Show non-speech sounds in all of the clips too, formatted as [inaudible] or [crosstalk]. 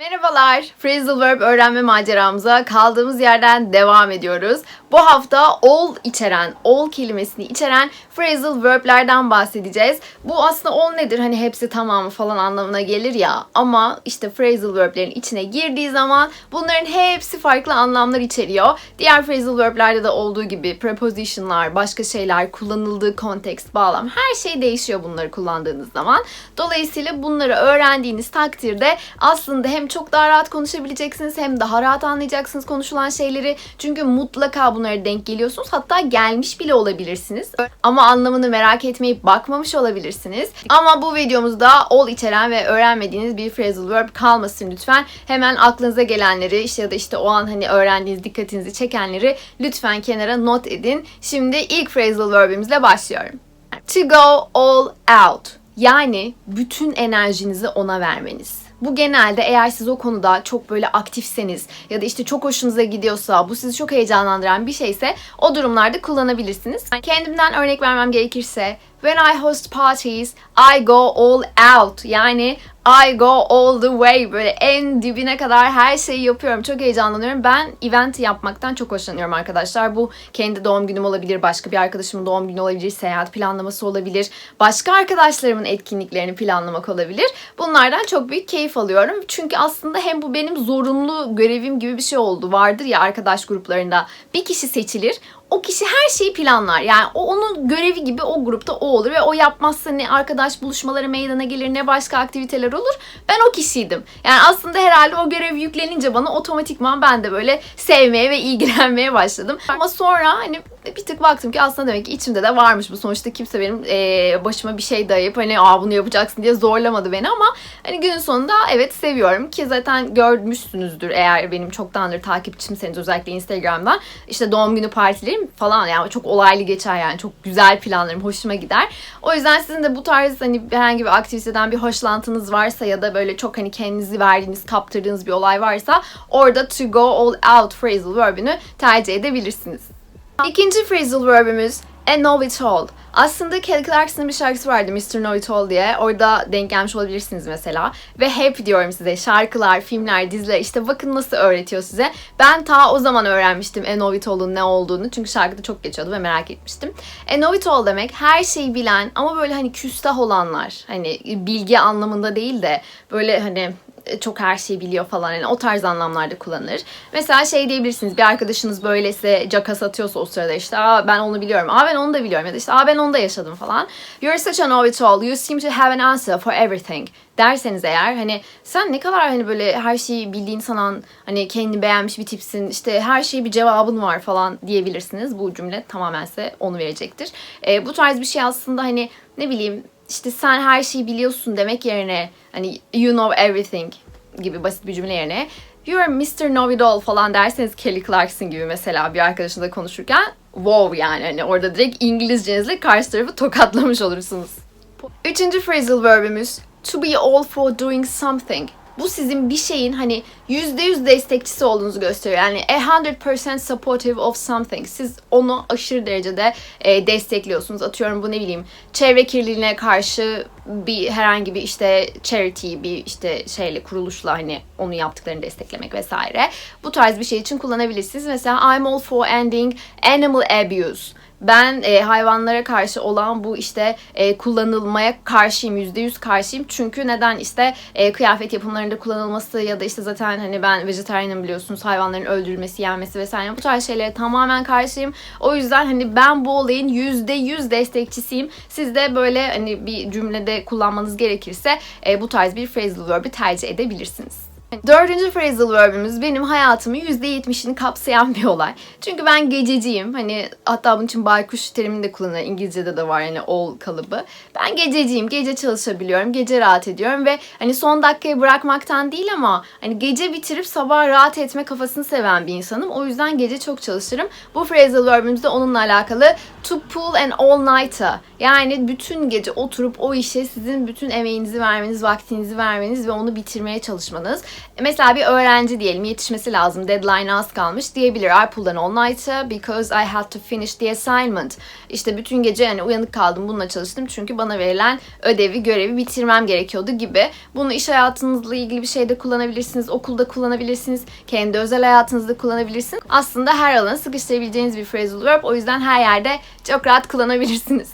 Merhabalar. Phrasal verb öğrenme maceramıza kaldığımız yerden devam ediyoruz. Bu hafta all içeren, all kelimesini içeren phrasal verb'lerden bahsedeceğiz. Bu aslında all nedir? Hani hepsi tamamı falan anlamına gelir ya. Ama işte phrasal verb'lerin içine girdiği zaman bunların hepsi farklı anlamlar içeriyor. Diğer phrasal verb'lerde de olduğu gibi prepositionlar, başka şeyler, kullanıldığı kontekst, bağlam her şey değişiyor bunları kullandığınız zaman. Dolayısıyla bunları öğrendiğiniz takdirde aslında hem çok daha rahat konuşabileceksiniz hem daha rahat anlayacaksınız konuşulan şeyleri. Çünkü mutlaka bunlara denk geliyorsunuz. Hatta gelmiş bile olabilirsiniz. Ama anlamını merak etmeyip bakmamış olabilirsiniz. Ama bu videomuzda all içeren ve öğrenmediğiniz bir phrasal verb kalmasın lütfen. Hemen aklınıza gelenleri işte ya da işte o an hani öğrendiğiniz dikkatinizi çekenleri lütfen kenara not edin. Şimdi ilk phrasal verb'imizle başlıyorum. To go all out. Yani bütün enerjinizi ona vermeniz. Bu genelde eğer siz o konuda çok böyle aktifseniz ya da işte çok hoşunuza gidiyorsa, bu sizi çok heyecanlandıran bir şeyse o durumlarda kullanabilirsiniz. Kendimden örnek vermem gerekirse When I host parties, I go all out. Yani I go all the way. Böyle en dibine kadar her şeyi yapıyorum. Çok heyecanlanıyorum. Ben event yapmaktan çok hoşlanıyorum arkadaşlar. Bu kendi doğum günüm olabilir, başka bir arkadaşımın doğum günü olabilir, seyahat planlaması olabilir, başka arkadaşlarımın etkinliklerini planlamak olabilir. Bunlardan çok büyük keyif alıyorum. Çünkü aslında hem bu benim zorunlu görevim gibi bir şey oldu. Vardır ya arkadaş gruplarında bir kişi seçilir o kişi her şeyi planlar. Yani o onun görevi gibi o grupta o olur ve o yapmazsa ne arkadaş buluşmaları meydana gelir ne başka aktiviteler olur. Ben o kişiydim. Yani aslında herhalde o görev yüklenince bana otomatikman ben de böyle sevmeye ve ilgilenmeye başladım. Ama sonra hani bir tık baktım ki aslında demek ki içimde de varmış bu. Sonuçta kimse benim e, başıma bir şey dayayıp hani Aa, bunu yapacaksın diye zorlamadı beni ama hani günün sonunda evet seviyorum ki zaten görmüşsünüzdür eğer benim çoktandır takipçimseniz özellikle Instagram'dan işte doğum günü partilerim falan yani çok olaylı geçer yani çok güzel planlarım hoşuma gider. O yüzden sizin de bu tarz hani herhangi bir aktiviteden bir hoşlantınız varsa ya da böyle çok hani kendinizi verdiğiniz kaptırdığınız bir olay varsa orada to go all out phrasal verb'ünü tercih edebilirsiniz. İkinci phrasal verb'imiz a know-it-all. Aslında Kelly Clarkson'ın bir şarkısı vardı Mr. Know-it-all diye. Orada denk gelmiş olabilirsiniz mesela. Ve hep diyorum size şarkılar, filmler, diziler işte bakın nasıl öğretiyor size. Ben ta o zaman öğrenmiştim a know-it-all'un ne olduğunu. Çünkü şarkıda çok geçiyordu ve merak etmiştim. A know-it-all demek her şeyi bilen ama böyle hani küstah olanlar. Hani bilgi anlamında değil de böyle hani çok her şeyi biliyor falan yani o tarz anlamlarda kullanılır. Mesela şey diyebilirsiniz bir arkadaşınız böylese caka satıyorsa o sırada işte aa ben onu biliyorum, aa ben onu da biliyorum ya da işte aa ben onu da yaşadım falan. You're such a know-it-all, you seem to have an answer for everything derseniz eğer hani sen ne kadar hani böyle her şeyi bildiğin sanan hani kendini beğenmiş bir tipsin işte her şeyi bir cevabın var falan diyebilirsiniz. Bu cümle tamamen size onu verecektir. E, bu tarz bir şey aslında hani ne bileyim işte sen her şeyi biliyorsun demek yerine hani you know everything gibi basit bir cümle yerine you're Mr. Know-it-all falan derseniz Kelly Clarkson gibi mesela bir arkadaşınızla konuşurken wow yani hani orada direkt İngilizcenizle karşı tarafı tokatlamış olursunuz. Üçüncü phrasal verbimiz to be all for doing something. Bu sizin bir şeyin hani %100 destekçisi olduğunuzu gösteriyor. Yani a hundred percent supportive of something. Siz onu aşırı derecede e, destekliyorsunuz. Atıyorum bu ne bileyim çevre kirliliğine karşı bir herhangi bir işte charity bir işte şeyle kuruluşla hani onu yaptıklarını desteklemek vesaire. Bu tarz bir şey için kullanabilirsiniz. Mesela I'm all for ending animal abuse ben e, hayvanlara karşı olan bu işte e, kullanılmaya karşıyım, yüzde yüz karşıyım. Çünkü neden işte e, kıyafet yapımlarında kullanılması ya da işte zaten hani ben vejetaryenim biliyorsunuz hayvanların öldürülmesi, yenmesi vesaire bu tarz şeylere tamamen karşıyım. O yüzden hani ben bu olayın yüzde yüz destekçisiyim. Siz de böyle hani bir cümlede kullanmanız gerekirse e, bu tarz bir phrasal verb'i tercih edebilirsiniz. Dördüncü phrasal verbimiz benim hayatımın %70'ini kapsayan bir olay. Çünkü ben gececiyim. Hani hatta bunun için baykuş terimini de kullanılır. İngilizce'de de var yani all kalıbı. Ben gececiyim. Gece çalışabiliyorum. Gece rahat ediyorum ve hani son dakikaya bırakmaktan değil ama hani gece bitirip sabah rahat etme kafasını seven bir insanım. O yüzden gece çok çalışırım. Bu phrasal verbimiz de onunla alakalı to pull an all-nighter. Yani bütün gece oturup o işe sizin bütün emeğinizi vermeniz, vaktinizi vermeniz ve onu bitirmeye çalışmanız. Mesela bir öğrenci diyelim yetişmesi lazım. Deadline az kalmış diyebilir. I pulled an all-nighter because I had to finish the assignment. İşte bütün gece yani uyanık kaldım bununla çalıştım çünkü bana verilen ödevi, görevi bitirmem gerekiyordu gibi. Bunu iş hayatınızla ilgili bir şeyde kullanabilirsiniz, okulda kullanabilirsiniz, kendi özel hayatınızda kullanabilirsiniz. Aslında her alana sıkıştırabileceğiniz bir phrasal verb. O yüzden her yerde çok rahat kullanabilirsiniz.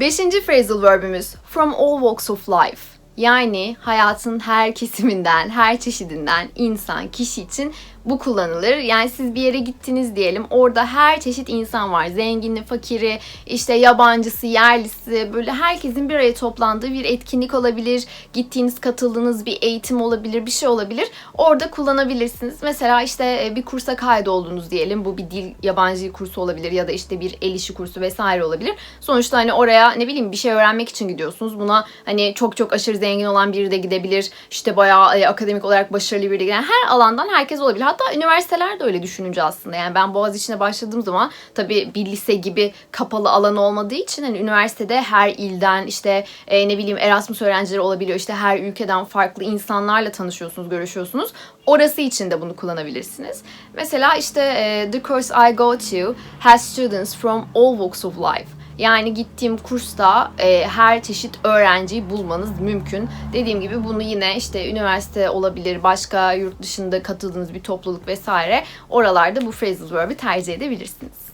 Beşinci phrasal verbimiz from all walks of life. Yani hayatın her kesiminden, her çeşidinden insan, kişi için bu kullanılır. Yani siz bir yere gittiniz diyelim. Orada her çeşit insan var. Zengini, fakiri, işte yabancısı, yerlisi. Böyle herkesin bir araya toplandığı bir etkinlik olabilir. Gittiğiniz, katıldığınız bir eğitim olabilir, bir şey olabilir. Orada kullanabilirsiniz. Mesela işte e, bir kursa kaydoldunuz diyelim. Bu bir dil yabancı kursu olabilir ya da işte bir el işi kursu vesaire olabilir. Sonuçta hani oraya ne bileyim bir şey öğrenmek için gidiyorsunuz. Buna hani çok çok aşırı zengin olan biri de gidebilir. İşte bayağı e, akademik olarak başarılı biri de gidebilir. Her alandan herkes olabilir. Hatta üniversiteler de öyle düşününce aslında. Yani ben Boğaziçi'ne başladığım zaman tabii bir lise gibi kapalı alan olmadığı için hani üniversitede her ilden işte e, ne bileyim Erasmus öğrencileri olabiliyor. İşte her ülkeden farklı insanlarla tanışıyorsunuz, görüşüyorsunuz. Orası için de bunu kullanabilirsiniz. Mesela işte e, the course I go to has students from all walks of life. Yani gittiğim kursta e, her çeşit öğrenciyi bulmanız mümkün. Dediğim gibi bunu yine işte üniversite olabilir, başka yurt dışında katıldığınız bir topluluk vesaire oralarda bu phrasal verb'i tercih edebilirsiniz.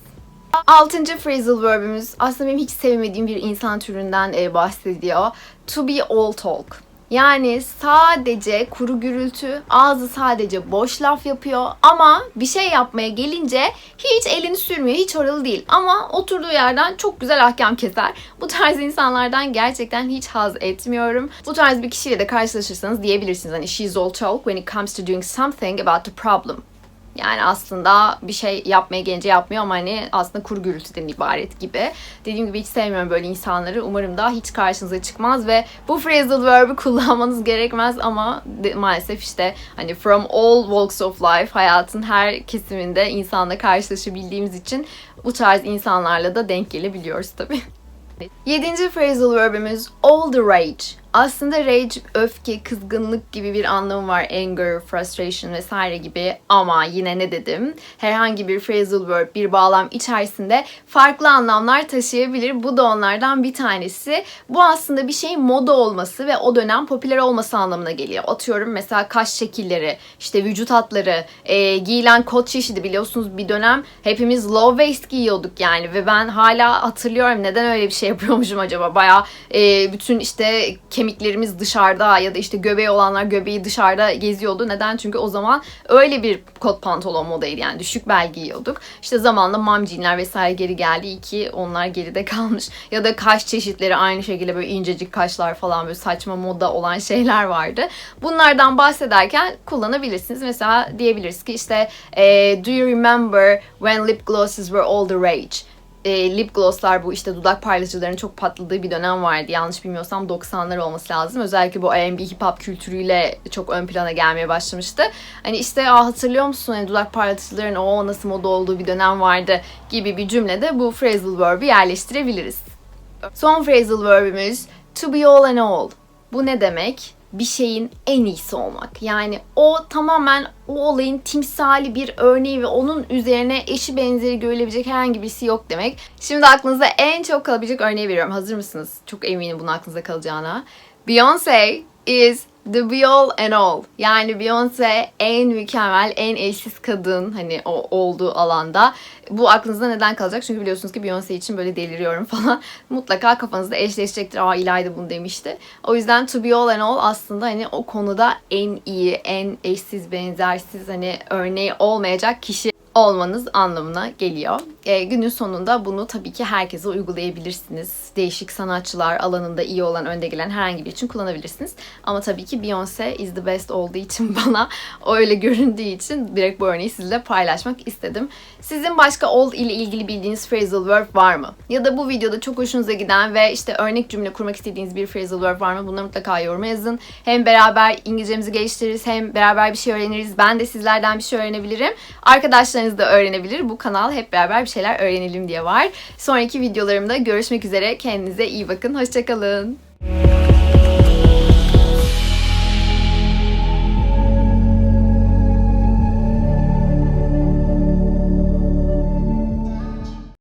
Altıncı phrasal verb'imiz aslında benim hiç sevmediğim bir insan türünden e, bahsediyor. To be all talk. Yani sadece kuru gürültü, ağzı sadece boş laf yapıyor ama bir şey yapmaya gelince hiç elini sürmüyor, hiç oralı değil. Ama oturduğu yerden çok güzel ahkam keser. Bu tarz insanlardan gerçekten hiç haz etmiyorum. Bu tarz bir kişiyle de karşılaşırsanız diyebilirsiniz hani she's all talk when it comes to doing something about the problem. Yani aslında bir şey yapmaya gelince yapmıyor ama hani aslında kuru gürültüden ibaret gibi. Dediğim gibi hiç sevmiyorum böyle insanları. Umarım da hiç karşınıza çıkmaz ve bu phrasal verb'i [laughs] kullanmanız gerekmez ama de, maalesef işte hani from all walks of life hayatın her kesiminde insanla karşılaşabildiğimiz için bu tarz insanlarla da denk gelebiliyoruz tabii. [laughs] Yedinci phrasal verbimiz all the rage. Aslında rage, öfke, kızgınlık gibi bir anlamı var. Anger, frustration vesaire gibi. Ama yine ne dedim? Herhangi bir phrasal verb, bir bağlam içerisinde farklı anlamlar taşıyabilir. Bu da onlardan bir tanesi. Bu aslında bir şeyin moda olması ve o dönem popüler olması anlamına geliyor. Atıyorum mesela kaş şekilleri, işte vücut hatları, e, giyilen kot çeşidi biliyorsunuz bir dönem hepimiz low waist giyiyorduk yani ve ben hala hatırlıyorum neden öyle bir şey yapıyormuşum acaba. Baya e, bütün işte kemiklerimiz dışarıda ya da işte göbeği olanlar göbeği dışarıda geziyordu. Neden? Çünkü o zaman öyle bir kot pantolon modaydı yani düşük bel giyiyorduk. İşte zamanla mom jeanler vesaire geri geldi. İyi ki onlar geride kalmış. Ya da kaş çeşitleri aynı şekilde böyle incecik kaşlar falan böyle saçma moda olan şeyler vardı. Bunlardan bahsederken kullanabilirsiniz. Mesela diyebiliriz ki işte e, do you remember when lip glosses were all the rage? E, lip glosslar bu işte dudak parlatıcıların çok patladığı bir dönem vardı. Yanlış bilmiyorsam 90'lar olması lazım. Özellikle bu R&B hip hop kültürüyle çok ön plana gelmeye başlamıştı. Hani işte Aa, hatırlıyor musun hani dudak parlatıcıların o nasıl moda olduğu bir dönem vardı gibi bir cümlede bu phrasal verb'i yerleştirebiliriz. Son phrasal verb'imiz to be all and all. Bu ne demek? Bir şeyin en iyisi olmak. Yani o tamamen o olayın timsali bir örneği ve onun üzerine eşi benzeri görülebilecek herhangi birisi yok demek. Şimdi aklınıza en çok kalabilecek örneği veriyorum. Hazır mısınız? Çok eminim bunun aklınıza kalacağına. Beyoncé is The Be All and All. Yani Beyoncé en mükemmel, en eşsiz kadın hani o olduğu alanda. Bu aklınızda neden kalacak? Çünkü biliyorsunuz ki Beyoncé için böyle deliriyorum [laughs] falan. Mutlaka kafanızda eşleşecektir. Aa İlayda bunu demişti. O yüzden To Be All and All aslında hani o konuda en iyi, en eşsiz, benzersiz hani örneği olmayacak kişi olmanız anlamına geliyor. E, günün sonunda bunu tabii ki herkese uygulayabilirsiniz. Değişik sanatçılar alanında iyi olan, önde gelen herhangi bir için kullanabilirsiniz. Ama tabii ki Beyoncé is the best olduğu için [laughs] bana öyle göründüğü için direkt bu örneği sizinle paylaşmak istedim. Sizin başka old ile ilgili bildiğiniz phrasal verb var mı? Ya da bu videoda çok hoşunuza giden ve işte örnek cümle kurmak istediğiniz bir phrasal verb var mı? Bunları mutlaka yoruma yazın. Hem beraber İngilizcemizi geliştiririz hem beraber bir şey öğreniriz. Ben de sizlerden bir şey öğrenebilirim. Arkadaşlarınız çocuklarınız da öğrenebilir. Bu kanal hep beraber bir şeyler öğrenelim diye var. Sonraki videolarımda görüşmek üzere. Kendinize iyi bakın. Hoşçakalın.